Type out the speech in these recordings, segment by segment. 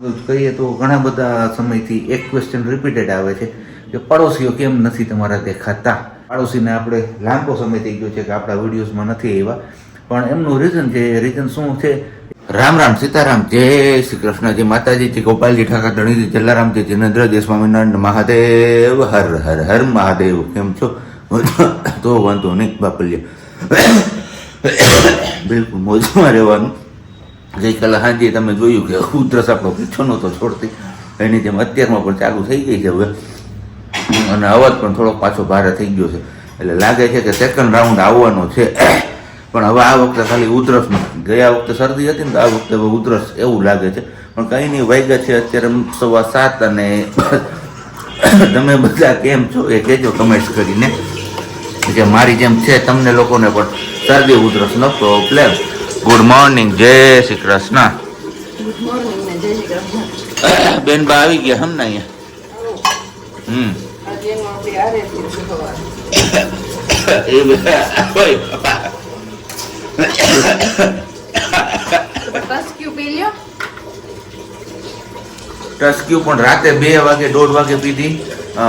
કહીએ તો ઘણા બધા સમયથી એક ક્વેશ્ચન રિપીટેડ આવે છે કે પડોશીઓ કેમ નથી તમારા દેખાતા? પાડોશીને આપણે લાંબો સમય થઈ ગયો છે કે આપણા વિડીયોઝમાં નથી આવ્યા. પણ એમનું રીઝન છે રીઝન શું છે? રામ રામ સીતારામ, જય શ્રી કૃષ્ણ, જય માતાજી, જય ગોપાલજી, ઠાકર, ધણીજી, જલારામ, જય જિનેન્દ્ર, જય સ્વામિનારાયણ મહાદેવ, હર હર હર, મહાદેવ. કેમ છો? તો વાંધો નહીં, બાપલ્ય. બિલકુલ મોજમાં રહેવાનું. ગઈકાલે સાંજે તમે જોયું કે ઉધરસ આપણો પીછો નહોતો છોડતી. એની જેમ અત્યારમાં પણ ચાલુ થઈ ગઈ છે હવે. અને અવાજ પણ થોડોક પાછો ભારે થઈ ગયો છે. એટલે લાગે છે કે સેકન્ડ રાઉન્ડ આવવાનો છે. પણ હવે આ વખતે ખાલી ઉધરસ ગયા વખતે શરદી હતી ને તો આ વખતે હવે ઉધરસ એવું લાગે છે. પણ કંઈ નહીં, વાગ્યા છે અત્યારે સવા સાત અને તમે બધા કેમ છો એ કહેજો કમેન્ટ કરીને. કે મારી જેમ છે, તમને લોકોને પણ શરદી ઉધરસ નહોતો પ્રોબ્લેમ ગુડ મોર્નિંગ જય શ્રી કૃષ્ણ. ને બેન બા આવી ગયા અહીંયા? હમ. ઓય બાપા. ટસ્ક્યુ પણ રાતે બે વાગે દોઢ વાગે પીધી.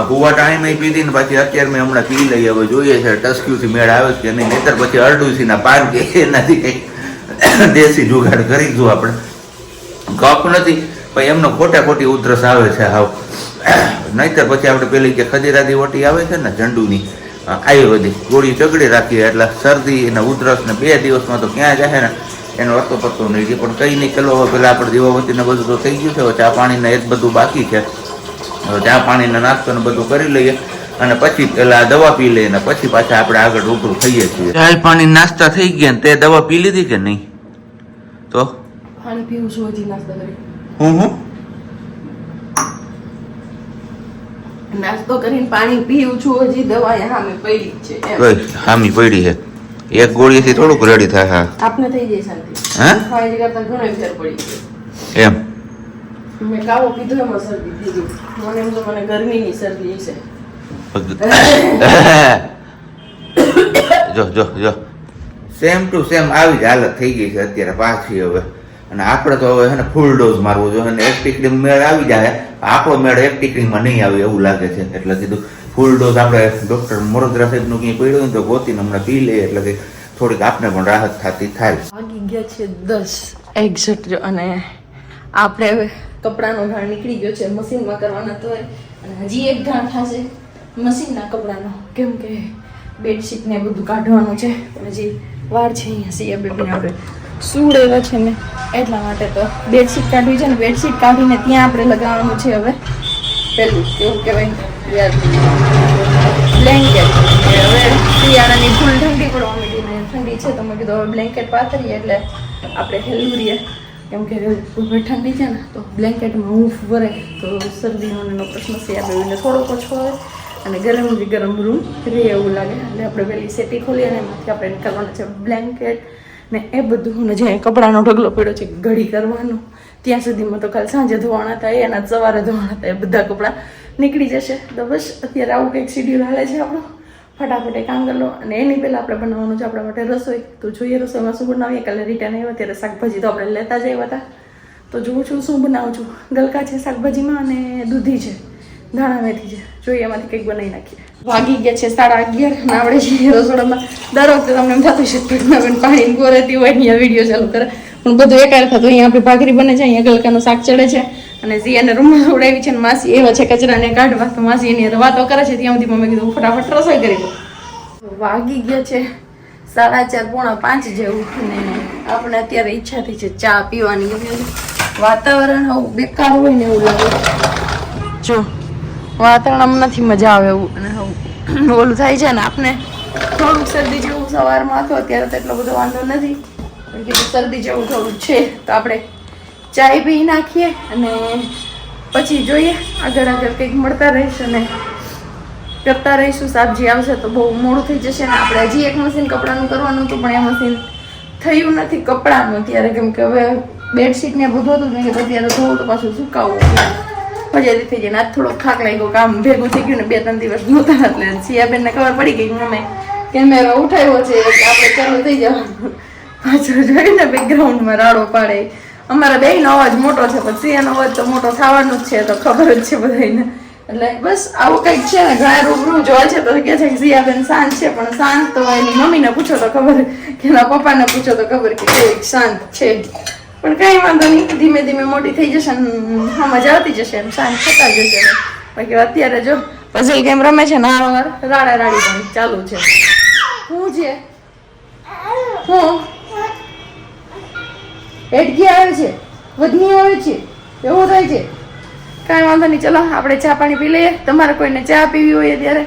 હુવા ટાઈમે પીધી ને પછી અત્યારે મેં હમણાં પી લઈ હવે જોઈએ છે ટસ્ક્યુ થી મેળ આવે કે નહીં? નહીતર પછી અરડુસી ના પાન કે એનાથી કંઈક દેશી જુગાડ કરીશું આપણે. કફ નથી, પણ એમનો ખોટા ખોટી ઉધરસ આવે છે હાવ. નહીતર પછી આપણે પેલી કે ખજીરાદી વટી આવે છે ને, ઝંડુની આયુર્વેદિક, ગોળી ચગડી રાખીએ એટલે શરદી અને ઉધરસ ને બે દિવસમાં તો ક્યાં જાય ને. એનો અતો પત્તો નહીં રહે, પણ કઈ નહીં ચલો પેલા આપણે દીવાવતીને બધું તો થઈ ગયું છે ચા પાણીને એ જ બધું બાકી છે. ચા પાણીને નાસ્તો ને બધું કરી લઈએ અને પછી પેલા દવા પી લઈએ ને પછી પાછા આપણે આગળ રૂબરૂ થઈએ છીએ. ચા પાણી નાસ્તા થઈ ગયા તે દવા પી લીધી કે નહીં? તો? પાણી પીવું છું હજી નાસ્તો કરી. હું હું? નાસ્તો કરીને પાણી પીવું છું હજી દવા હામે પડી છે હામી પડી છે. એક ગોળીથી થોડુંક રેડી થાય હા. આપને થઈ જાય શાંતિ. હા? ખાઈ કરતા ઘણો ફેર પડી ગયો. એમ? મેં કાવો પીધો એમાં શરદી થઈ ગઈ. મને એમ તો મને ગરમીની શરદી છે જો જો જો. સેમ ટુ સેમ આવી જ હાલત થઈ ગઈ છે અત્યારે પાછી હવે. અને આપણે તો હવે એને ફૂલ ડોઝ મારવો જોઈએ અને એક ટીકડી મેળ આવી જાય. આપણો મેળ એક ટીકડીમાં નહીં આવે એવું લાગે છે. એટલે કીધું ફૂલ ડોઝ આપણે ડૉક્ટર મોરોદ્રા સાહેબનું ક્યાંય પડ્યું ને તો ગોતીને હમણાં પી લઈએ. એટલે કે થોડીક આપને પણ રાહત થતી થાય. વાગી ગયા છે દસ એક્ઝેક્ટ અને આપણે હવે કપડાનો ઘાણ નીકળી ગયો છે. મશીનમાં કરવાના તો અને હજી એક ઘાણ થશે મશીનના કપડાનો. કેમ કે બેડશીટ ને બધું કાઢવાનું છે. પણ હજી વાર છે અહીંયા સીએ બેબીને આપણે સૂડ એવો છે ને, એટલા માટે તો બેડશીટ કાઢવી છે ને, બેડશીટ કાઢીને ત્યાં આપણે લગાવવાનું છે હવે. પેલું, કેવું કહેવાય યાર બ્લેન્કેટ હવે શિયાળાની ફૂલ ઠંડી પડવા માંડી ને ઠંડી છે, તો મેં કીધું હવે બ્લેન્કેટ પાથરીએ એટલે આપણે હેલું રહીએ. કેમ કે ઠંડી છે ને, તો બ્લેન્કેટમાં ઊંફ ભરે તો શરદીનો પ્રશ્ન છે, આ બેને થોડોક ઓછો આવે અને ગરમથી ગરમ રૂમ રહે એવું લાગે. એટલે આપણે પેલી સેટી ખોલી અને એમાંથી આપણે નીકળવાના છે બ્લેન્કેટ ને એ બધું. જે કપડાનો ઢગલો પડ્યો છે, ઘડી કરવાનો. ત્યાં સુધીમાં તો કાલ સાંજે ધોવાના હતા, એના સવારે ધોવાના એ બધા કપડાં નીકળી જશે. તો બસ, અત્યારે આવું કંઈક શિડ્યુલ હાલે છે આપણું. ફટાફટ એ કામ કરી લો. અને એની પહેલાં આપણે બનાવવાનું છે આપણા માટે રસોઈ. તો જોઈએ રસોઈમાં શું બનાવીએ. કાલે રિટર્ન આવ્યા, ત્યારે શાકભાજી તો આપણે લેતા જ આવ્યા હતા. તો જોઉં છું શું બનાવું છું. ગલકા છે શાકભાજીમાં અને દૂધી છે. ધાણા મેથી છે. જોઈએ એમાંથી કંઈક બનાવી નાખીએ. વાગી ગયા છે સાડા અગિયાર, અને આપણે છીએ રસોડામાં. દર વખતે તમને એમ થતું છે પેટમાં પાણી ગોરેતી હોય અહીંયા વીડિયો ચાલુ કરે. પણ બધું એકાર થતું અહીંયા આપણી ભાખરી બને છે, અહીંયા ગલકાનું શાક ચડે છે, અને ઝિયાને રૂમમાં ઉડાવી છે અને માસી એવા છે કચરાને કાઢવા. તો માસી એની વાતો કરે છે, ત્યાં સુધી મમ્મી કીધું ફટાફટ રસોઈ કરી દો વાગી ગયા છે સાડા ચાર પોણા પાંચ જેવું ને આપણે અત્યારે ઈચ્છા થઈ છે ચા પીવાની. વાતાવરણ બેકાર હોય ને એવું લાગે. જો વાતાવરણમાં નથી મજા આવે એવું. અને ઓલું થાય છે ને આપને, થોડુંક શરદી જેવું સવારમાં હતો, અત્યારે તો એટલો બધો વાંધો નથી. કીધું શરદી જેવું થોડું છે, તો આપણે ચાય પી નાખીએ અને પછી જોઈએ, આગળ આગળ કંઈક મળતા રહીશ ને કરતા રહીશું. શાકજી આવશે તો બહુ મોડું થઈ જશે ને આપણે હજી એક મશીન કપડાનું કરવાનું હતું, પણ એ મશીન થયું નથી કપડાનું. ત્યારે કેમ કે હવે બેડશીટ ને બધું હતું ને અત્યારે ધોવું તો પાછું સુકાવવું ફજેરી થઈ જાય. આજ થોડોક થાક લાગ્યો કામ ભેગું થઈ ગયું ને બે ત્રણ દિવસ નહોતા એટલે સિયાબેનને ખબર પડી ગઈ અમે કેમેરો ઉઠાવ્યો છે આપણે ચાલુ થઈ જવાનું. પાછળ જોઈને બેકગ્રાઉન્ડમાં રાડો પાડે. અમારા બેયનો અવાજ મોટો છે, પણ સિયાનો અવાજ તો મોટો થવાનો જ છે, તો ખબર જ છે બધાને એટલે બસ આવું કંઈક છે ને, ઘણા રૂબરૂ જોવા છે તો કે છે કે સિયાબેન શાંત છે, પણ શાંત તો એની મમ્મીને પૂછો તો ખબર, કે એના પપ્પાને પૂછો તો ખબર કે કેવી શાંત છે. પણ કઈ વાંધો નહીં. ધીમે ધીમે મોટી થઈ જશે હા મજા આવતી જશે એમ શાંત થતા જશે બાકી અત્યારે જો પઝલ ગેમ રમે છે ને વાર રાડા રાડી પણ ચાલુ છે. હું છે હું? હેડકી આવે છે. વધની આવે છે. એવું થાય છે. કાંઈ વાંધો નહીં, ચલો, આપણે ચા પાણી પી લઈએ. તમારે કોઈને ચા પીવી હોય ત્યારે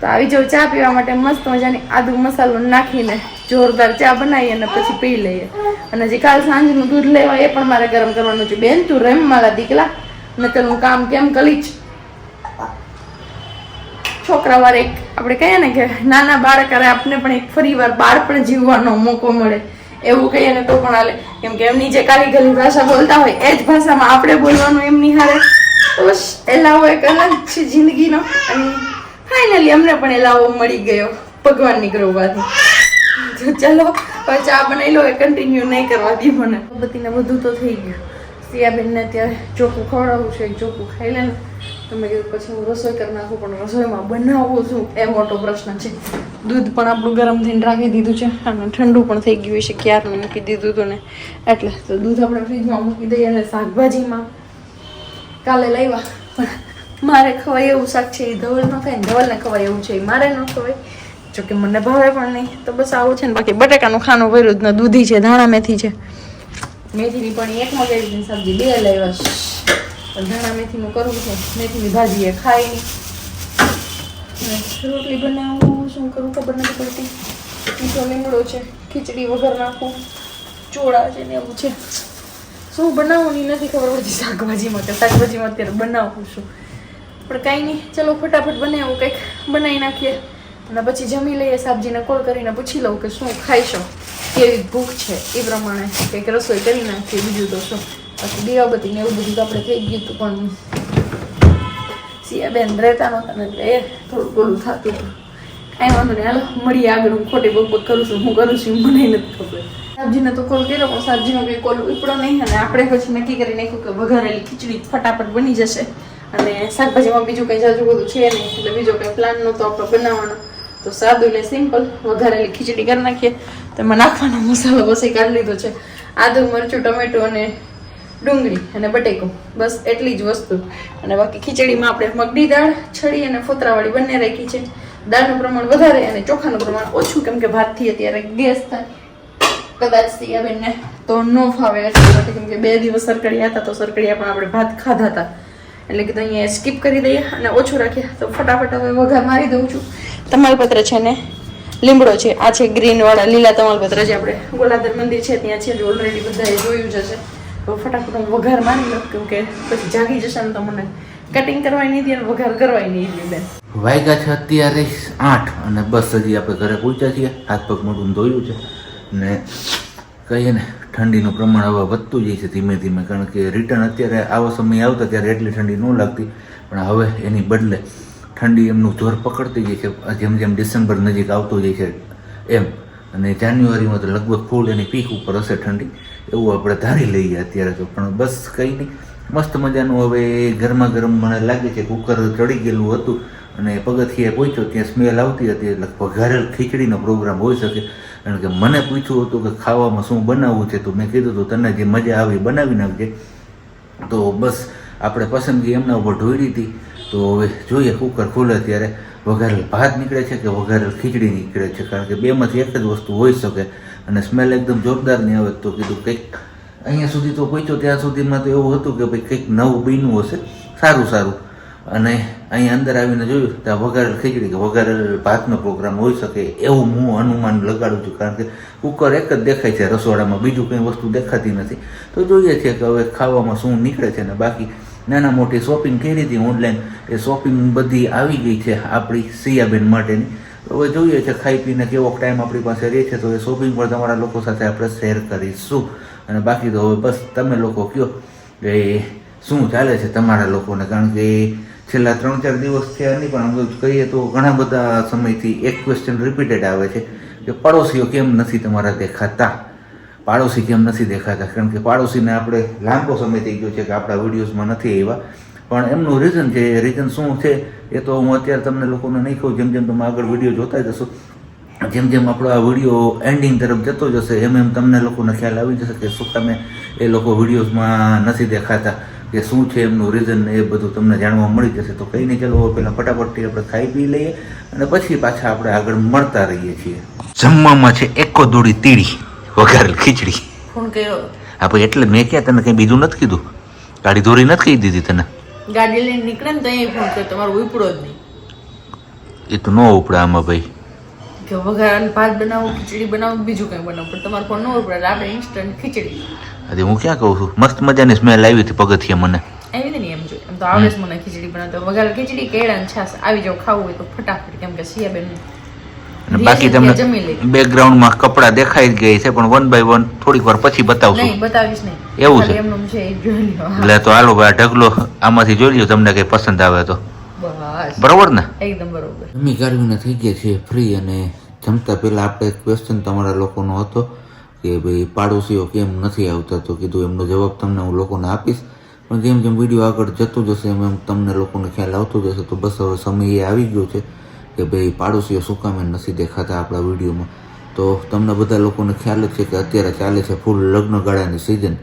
તો આવી જાઉં ચા પીવા માટે મસ્ત મજાની આદુ મસાલો નાખીને જોરદાર ચા બનાવી અને પછી પી લઈએ. અને જે કાલ સાંજનું દૂધ લેવા એ પણ મારે ગરમ કરવાનું છે. બેન, તું રેમ મારા દીકલા નકર હું કામ કેમ કરીશ છોકરા વાર એક આપણે કહીએ ને કે નાના બાળક અરે આપણે પણ એક ફરી વાર બાળપણ જીવવાનો મોકો મળે. એવું કહીએ ને તો પણ હાલે. કેમ કે એમની જે કાલી ગલી ભાષા બોલતા હોય, એ જ ભાષામાં આપણે બોલવાનું એમની હારે બસ એલાવો એક અલગ છે જિંદગીનો. અને ફાઇનલી અમને પણ એલાવો મળી ગયો ભગવાનની કૃપાથી. તો ચલો ચા બનાવી લો એ કન્ટિન્યુ નહીં કરવા દી મને. બધીને બધું તો થઈ ગયું. સિયાબેનને અત્યારે ચોખ્ખું ખવડાવવું છે ચોખ્ખું ખાઈ લે ને. તો મેં કીધું પછી હું રસોઈ કરી નાખું, પણ રસોઈમાં બનાવવું શું એ મોટો પ્રશ્ન છે. દૂધ પણ આપણું ગરમ થઈને રાખી દીધું છે, અને ઠંડુ પણ થઈ ગયું છે ક્યારનું મૂકી દીધું હતું ને. એટલે તો દૂધ આપણે ફ્રીજમાં મૂકી દઈએ અને શાકભાજીમાં. કાલે લાવ્યા. પણ મારે ખવાય એવું શાક છે, એ ધવલ ન ખાય ને ધવલને ખવાય એવું છે મારે ન ખવાય. જોકે મને ભાવે પણ નહીં. તો બસ આવું છે ને, બાકી બટેકાનું ખાનું ભર્યું જ ને, દૂધી છે, ધાણા મેથી છે. મેથીની પણ એક મગાવી દીધી સબ્જી, બે લાવ્યા છે. પણ ધાણા મેથીનું કરવું છે. મેથીની ભાજી એ ખાય નહીં. રોટલી બનાવું, શું કરું ખબર નથી પડતી. મીઠો લીમડો છે, ખીચડી વગર નાખું, ચોળા છે ને એવું છે. શું બનાવવાની નથી ખબર પડતી. શાકભાજીમાં કે શાકભાજીમાં અત્યારે બનાવું શું પણ કાંઈ નહીં. ચલો, ફટાફટ બનાવું કંઈક બનાવી નાખીએ. અને પછી જમી લઈએ. સાબજીને કોલ કરીને પૂછી લઉં કે શું ખાઈશો કેવી ભૂખ છે એ પ્રમાણે કંઈક રસોઈ કરી નાખીએ, બીજું તો શું. પછી ને એવું બધું તો આપણે થઈ ગયું હતું, પણ સિયાબેન રહેતા નહોતા એટલે એ થોડું ઘણું થતું હતું. કાંઈ વાંધો નહીં. હાલો, મળીએ આગળ. હું ખોટી બક બક કરું છું. હું કરું છું મને નથી ખબર. સાબજીને તો કોલ કર્યો, પણ સાબજીનો કંઈ કોલ ઉપડો નહીં. અને આપણે પછી નક્કી કરી નાખ્યું કે વઘારેલી ખીચડી ફટાફટ બની જશે. અને શાકભાજીમાં બીજું કંઈ જાજુ બધું છે નહીં, એટલે બીજો કંઈ પ્લાન નહોતો આપણો બનાવવાનો. તો સાદું ને સિમ્પલ વઘારેલી ખીચડી કરી નાખીએ. તેમાં નાખવાનો મસાલો પછી કાઢી લીધો છે. આદુ, મરચું, ટમેટું અને ડુંગળી અને બટેકો. બસ એટલી જ વસ્તુ. અને બાકી ખીચડીમાં આપણે મગની દાળ છડી અને ફોતરાવાળી બંને રાખી છે. દાળનું પ્રમાણ વધારે અને ચોખાનું પ્રમાણ ઓછું, કેમ કે ભાતથી અત્યારે ગેસ થાય. કદાચ સિયાબેનને તો ન ફાવે, એટલા કેમ કે બે દિવસ સરકડિયા હતા, તો સરકડિયા પણ આપણે ભાત ખાધા હતા. એટલે કીધું અહીંયા સ્કીપ કરી દઈએ અને ઓછું રાખીએ. તો ફટાફટ હવે વઘાર મારી દઉં છું. તમાલપત્ર છે ને, લીમડો છે, આ છે ગ્રીનવાળા લીલા તમાલપત્ર જે આપણે. ગોલાધર મંદિર છે, ત્યાં છે ઓલરેડી બધાએ જોયું જ હશે. તો ફટાફટ હું વઘાર મારી લઉં કેમ કે પછી જાગી જશે ને તો મને કટિંગ કરવાની નહીં અને વઘાર કરવાની નહીં દે બેન. વાગ્યા છે અત્યારે આઠ અને બસ હજી આપણે ઘરે પહોંચ્યા છીએ. હાથ પગ મોઢું ધોયું છે. ને કહીએ ને ઠંડીનું પ્રમાણ હવે વધતું જાય છે ધીમે ધીમે, કારણ કે રિટર્ન અત્યારે આવો સમય આવતા ત્યારે એટલી ઠંડી ન લાગતી. પણ હવે એની બદલે ઠંડી એમનું જોર પકડતી જાય છે, જેમ જેમ ડિસેમ્બર નજીક આવતું જાય છે એમ. અને જાન્યુઆરીમાં તો લગભગ ફૂલ એની પીક ઉપર હશે ઠંડી, એવું આપણે ધારી લઈએ અત્યારે તો. પણ બસ કંઈ નહીં, મસ્ત મજાનું હવે ગરમા ગરમ મને લાગે છે કુકર ચડી ગયેલું હતું અને પગથિયે પહોંચ્યો ત્યાં સ્મેલ આવતી હતી એટલે વઘારેલ ખીચડીનો પ્રોગ્રામ હોઈ શકે. કારણ કે મને પૂછ્યું હતું કે ખાવામાં શું બનાવવું છે, તો મેં કીધું હતું, તને જે મજા આવી બનાવી નાખજે. તો બસ આપણે પસંદગી એમના ઉપર ઢોળી હતી. તો હવે જોઈએ, કુકર ખુલે ત્યારે. વઘારેલ ભાત નીકળે છે કે વઘારેલ ખીચડી નીકળે છે? કારણ કે બેમાંથી એક જ વસ્તુ હોઈ શકે અને સ્મેલ એકદમ જોરદાર નહીં આવે. તો કીધું કંઈક અહીંયા સુધી તો પહોંચ્યો, ત્યાં સુધીમાં તો એવું હતું કે ભાઈ કંઈક નવું બન્યું હશે. સારું સારું. અને અહીંયા અંદર આવીને જોયું ત્યાં વઘાર ખીચડી કે વઘાર ભાતનો પ્રોગ્રામ હોઈ શકે, એવું હું અનુમાન લગાડું છું. કારણ કે કુકર એક જ દેખાય છે રસોડામાં, બીજું કંઈ વસ્તુ દેખાતી નથી. તો જોઈએ છીએ કે હવે ખાવામાં શું નીકળે છે ને બાકી નાના મોટી શોપિંગ કરી હતી ઓનલાઈન એ શોપિંગ બધી આવી ગઈ છે આપણી સિયાબેન માટેની. તો હવે જોઈએ છે ખાઈ પીને કેવો ટાઈમ આપણી પાસે રહે છે, તો એ શોપિંગ પણ તમારા લોકો સાથે આપણે શેર કરીશું. અને બાકી તો હવે બસ તમે લોકો કહો કે શું ચાલે છે તમારા લોકોને? કારણ કે છેલ્લા ત્રણ ચાર દિવસ થયા નહીં, પણ આમ કહીએ તો ઘણા બધા સમયથી એક ક્વેશ્ચન રિપીટેડ આવે છે કે પડોશીઓ કેમ નથી તમારા દેખાતા? પાડોશી કેમ નથી દેખાતા? કારણ કે પાડોશીને આપણે લાંબો સમય થઈ ગયો છે કે આપણા વિડીયોઝમાં નથી આવ્યા. પણ એમનું રીઝન છે, એ રીઝન શું છે, એ તો હું અત્યારે તમને લોકોને નહીં કહું, જેમ જેમ તમે આગળ વીડિયો જોતા જશો, જેમ જેમ આપણો આ વીડિયો એન્ડિંગ તરફ જતો જશે, એમ એમ તમને લોકોને ખ્યાલ આવી જશે કે શું તમે એ લોકો વિડીયોઝમાં નથી દેખાતા. કે શું છે એમનું રીઝન એ બધું તમને જાણવા મળી જશે. તો કંઈ નહીં ચાલો પહેલાં ફટાફટથી આપણે ખાઈ પી લઈએ અને પછી પાછા આપણે આગળ મળતા રહીએ છીએ. જમવામાં છે એકો દોડી તીડી વઘારેલ ખીચડી. ફોન કર્યો હા ભાઈ એટલે મેં ક્યાં તને કંઈ બીજું નથી કીધું? ગાડી દોરી નથી કહી દીધી તને? ગાડી લઈને નીકળે ને તો અહીંયા ફોન કર્યો તમારો ઉપડો જ નહીં. એ તો ન ઉપડે આમાં ભાઈ. કે વઘાર ભાત બનાવો ખીચડી બનાવો બીજું કંઈ બનાવો પણ તમારો ફોન ન ઉપડે આપણે ઇન્સ્ટન્ટ ખીચડી. આજે હું ક્યાં કહું છું? મસ્ત મજાની સ્મેલ આવી હતી પગથિયા મને. એવી નહીં એમ જો એમ તો આવડે જ મને ખીચડી બનાવતો વગર ખીચડી કેળા ને છાસ આવી જાવ ખાવું હોય તો ફટાફટ કેમ કે સિયાબેન અને બાકી તમને બેકગ્રાઉન્ડમાં કપડાં દેખાઈ જ ગઈ છે પણ વન બાય વન થોડીક વાર પછી બતાવશું. નહીં બતાવીશ નહીં. એવું છે? એમનું છે. એટલે તો હાલો ભાઈ ઢગલો આમાંથી જોઈ લ્યો તમને કઈ પસંદ આવે તો. બરોબર ને? એકદમ બરોબર. જમી કાઢવીને થઈ ગયા છીએ ફ્રી અને જમતા પહેલાં આપણે એક ક્વેશ્ચન તમારા લોકોનો હતો. કે ભાઈ પાડોશીઓ કેમ નથી આવતા? તો કીધું, એમનો જવાબ તમને હું લોકોને આપીશ. પણ જેમ જેમ વીડિયો આગળ જતો જશે, એમ એમ તમને લોકોને ખ્યાલ આવતો જશે, તો બસ હવે સમય એ આવી ગયો છે કે ભાઈ પાડોશીઓ શું કામ નથી દેખાતા આપણા વિડીયોમાં. તો તમને બધા લોકોને ખ્યાલ જ છે કે અત્યારે ચાલે છે ફૂલ લગ્નગાળાની સિઝન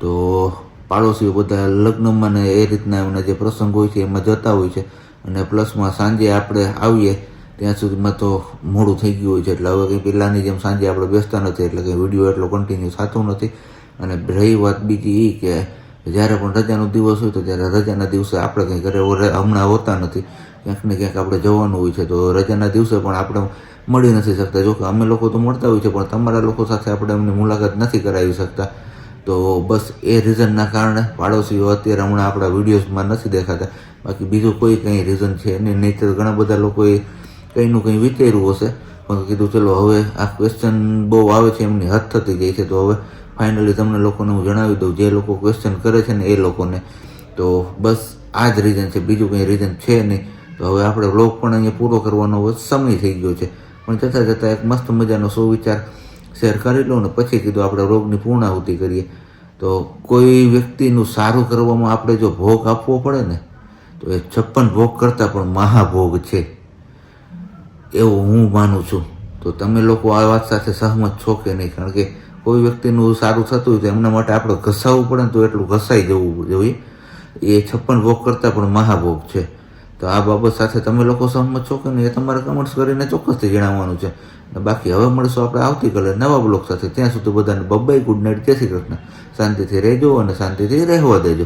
તો પાડોશીઓ બધા લગ્નમાં ને એ રીતના એમના જે પ્રસંગ હોય છે, એમાં જતા હોય છે. અને પ્લસમાં સાંજે આપણે આવીએ ત્યાં સુધીમાં તો મોડું થઈ ગયું હોય છે. એટલે હવે કંઈ પહેલાંની જેમ સાંજે આપણે બેસતા નથી, એટલે કંઈ વીડિયો એટલો કન્ટિન્યુ થતો નથી. અને રહી વાત બીજી એ કે જ્યારે પણ રજાનો દિવસ હોય તો ત્યારે રજાના દિવસે આપણે કંઈ ઘરે હમણાં હોતા નથી. ક્યાંક ને ક્યાંક આપણે જવાનું હોય છે તો રજાના દિવસે પણ આપણે મળી નથી શકતા. જોકે અમે લોકો તો મળતા હોય છે, પણ તમારા લોકો સાથે આપણે એમની મુલાકાત નથી કરાવી શકતા. તો બસ એ રીઝનના કારણે પાડોશીઓ અત્યારે હમણાં આપણા વિડીયોઝમાં નથી દેખાતા. બાકી બીજું કોઈ કંઈ રીઝન છે નહીં. નહીં તો ઘણા બધા લોકોએ કંઈનું કંઈ વિચાર્યું હશે? પણ કીધું, ચલો, હવે આ ક્વેશ્ચન બહુ આવે છે, એમની હદ થતી જાય છે. તો હવે ફાઇનલી તમને લોકોને હું જણાવી દઉં, જે લોકો ક્વેશ્ચન કરે છે ને એ લોકોને. તો બસ આ જ રીઝન છે, બીજું કંઈ રીઝન છે નહીં. તો હવે આપણે વ્લોગ પણ અહીંયા પૂરો કરવાનો સમય થઈ ગયો છે. પણ જતાં જતાં એક મસ્ત મજાનો સુવિચાર શેર કરી લો ને પછી કીધું આપણે રોગની પૂર્ણાહુતિ કરીએ. તો કોઈ વ્યક્તિનું સારું કરવામાં આપણે જો ભોગ આપવો પડે ને, તો એ છપ્પન ભોગ કરતાં પણ મહાભોગ છે. એવું હું માનું છું. તો તમે લોકો આ વાત સાથે સહમત છો કે નહીં? કારણ કે કોઈ વ્યક્તિનું સારું થતું હોય તો એમના માટે આપણે ઘસાવવું પડે ને તો એટલું ઘસાઈ જવું જોઈએ. એ છપ્પન ભોગ કરતાં પણ મહાભોગ છે. તો આ બાબત સાથે તમે લોકો સહમત છો કે નહીં એ તમારે કમેન્ટ્સ કરીને ચોક્કસથી જણાવવાનું છે. બાકી હવે મળશો આપણે આવતીકાલે નવા બ્લોગ સાથે. ત્યાં સુધી બધાને બબ્બાઈ ગુડ નાઇટ જય શ્રી કૃષ્ણ. શાંતિથી રહેજો અને શાંતિથી રહેવા દેજો.